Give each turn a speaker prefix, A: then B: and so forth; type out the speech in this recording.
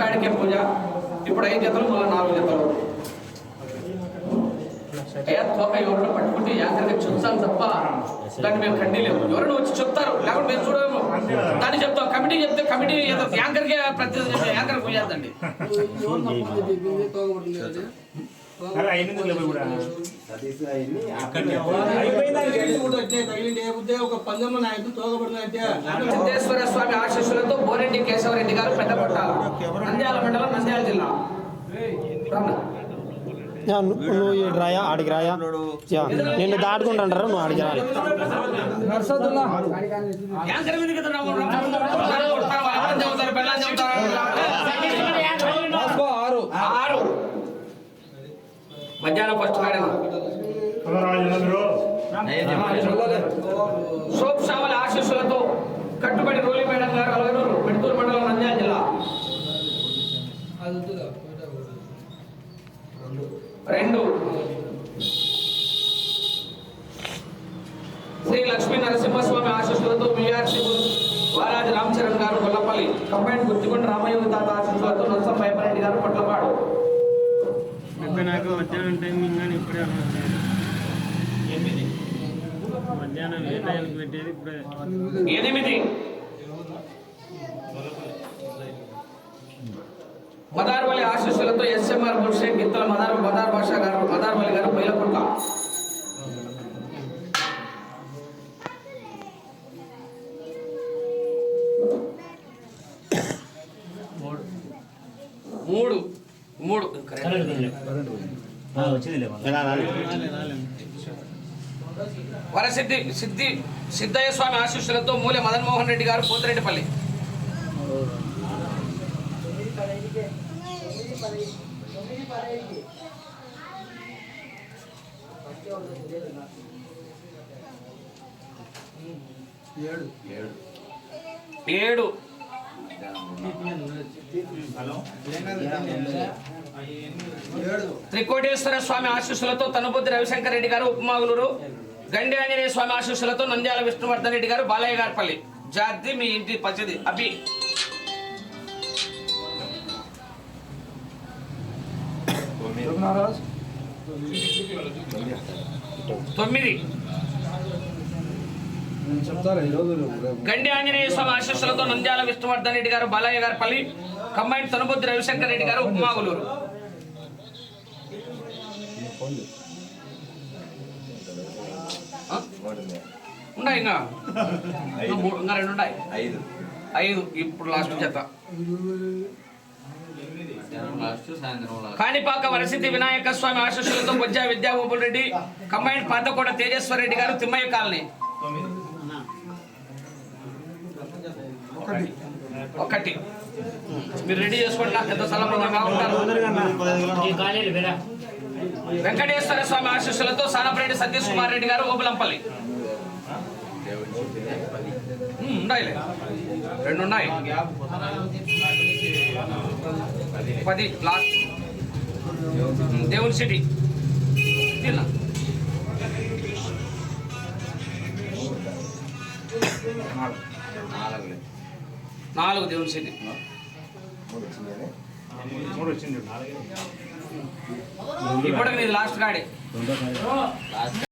A: First పూజ. ఇప్పుడు ఐదు జతలు మళ్ళీ నాలుగు జతలు. ఏ తోక ఎవరిని పట్టుకుంటే యాంకర్గా చూస్తాను తప్ప దాన్ని మేము ఖండిలేము ఎవరైనా వచ్చి చెప్తారు. లేకుంటే మేము చూడము దాన్ని చెప్తాం. కమిటీ చెప్తే కమిటీ ఏదో యాంకర్కే ప్రత్యేక యాంకర్ పోయేద్దండి
B: అరే
A: సిద్ధేశ్వర స్వామి ఆశీస్సులతో బోరెడ్డి కేశవరెడ్డి గారు పెద్ద పట్టాల నంద్యాల మండలం నంద్యాల జిల్లా రానా?
C: యా, ను- నువ్వు రాయా ఆడికి రాయా నిన్ను దాటుకుంటాంటారు నువ్వు ఆడికి రాలి
A: యాంకర్ మధ్యాహ్నం ఫస్ట్ కాడేమో సోప్ షావల ఆశీస్సులతో కట్టుబడి రోలి మేడం గారు అలగనూరు పెడుతూరు మండలం నంద్యాల జిల్లా. రెండు. శ్రీ లక్ష్మీ నరసింహస్వామి ఆశీస్సులతో విఆర్సి వారాజి రామచరణ్ గారు గొల్లపల్లి కంబైన్ గుర్తికొండ రామయోగి తాత ఆశీస్సులతో నరసం భయపరెడ్డి గారు పొట్లపాడు
D: నాకు మధ్యాహ్నం టైమింగ్ కానీ ఇప్పుడే మధ్యాహ్నం ఏ టైంకి పెట్టేది ఇప్పుడే.
A: ఎనిమిది. మదార్వలి ఆశీస్సులతో ఎస్ఎంఆర్ బుల్షేక్ గిత్తల మదార్ మదార్ భాష గారు మదార్వలి గారు బయలకుంట మూడు. మూడు. వరసిద్ధి సిద్ధి సిద్ధయ్య స్వామి ఆశీస్సులతో మూలె మదన్మోహన్ రెడ్డి గారు పోతిరెడ్డిపల్లి. ఏడు. త్రికోటేశ్వర స్వామి ఆశీస్సులతో తనుబుద్ధి రవిశంకర్ రెడ్డి గారు ఉపమాగులూరు గండి ఆంజనేయ స్వామి ఆశీస్సులతో నంద్యాల విష్ణువర్ధన్ రెడ్డి గారు బాలయ్య గారిపల్లి జాతి మీ ఇంటి పచ్చది. అభి. తొమ్మిది. గండి ఆంజనేయ స్వామి ఆశీస్సులతో నంద్యాల విష్ణువర్ధన్ రెడ్డి గారు బాలయ్య గారిపల్లి కంబైన్ తనుబుద్ధి రవిశంకర్ రెడ్డి గారు ఉపమాగులూరు? ఉన్నాయి ఇంకా? రెండు ఉన్నాయి
E: ఐదు.
A: ఐదు ఇప్పుడు లాస్ట్
E: లాస్ట్
A: కాణిపాక వరసిద్ధి వినాయక స్వామి ఆశీస్సులతో బొజ్జ విద్యాగోపుల్ రెడ్డి కంబైన్ పాతకోట తేజేశ్వర రెడ్డి గారు తిమ్మయ్య కాలనీ. ఒకటి. మీరు రెడీ చేసుకోండి నాకు ఎంత సలభంగా ఉంటారు వెంకటేశ్వర స్వామి ఆశీస్సులతో సానపరెడ్డి సతీష్ కుమార్ రెడ్డి గారు ఓబులంపల్లి. ఉన్నాయి రెండు ఉన్నాయి. పది లాస్ట్. దేవుని సిటీ.
E: నాలుగు.
A: నాలుగు దేవుని సిటీ
B: మూడు వచ్చింది
A: ఇప్పటికి నీది లాస్ట్ గాడి
E: లాస్ట్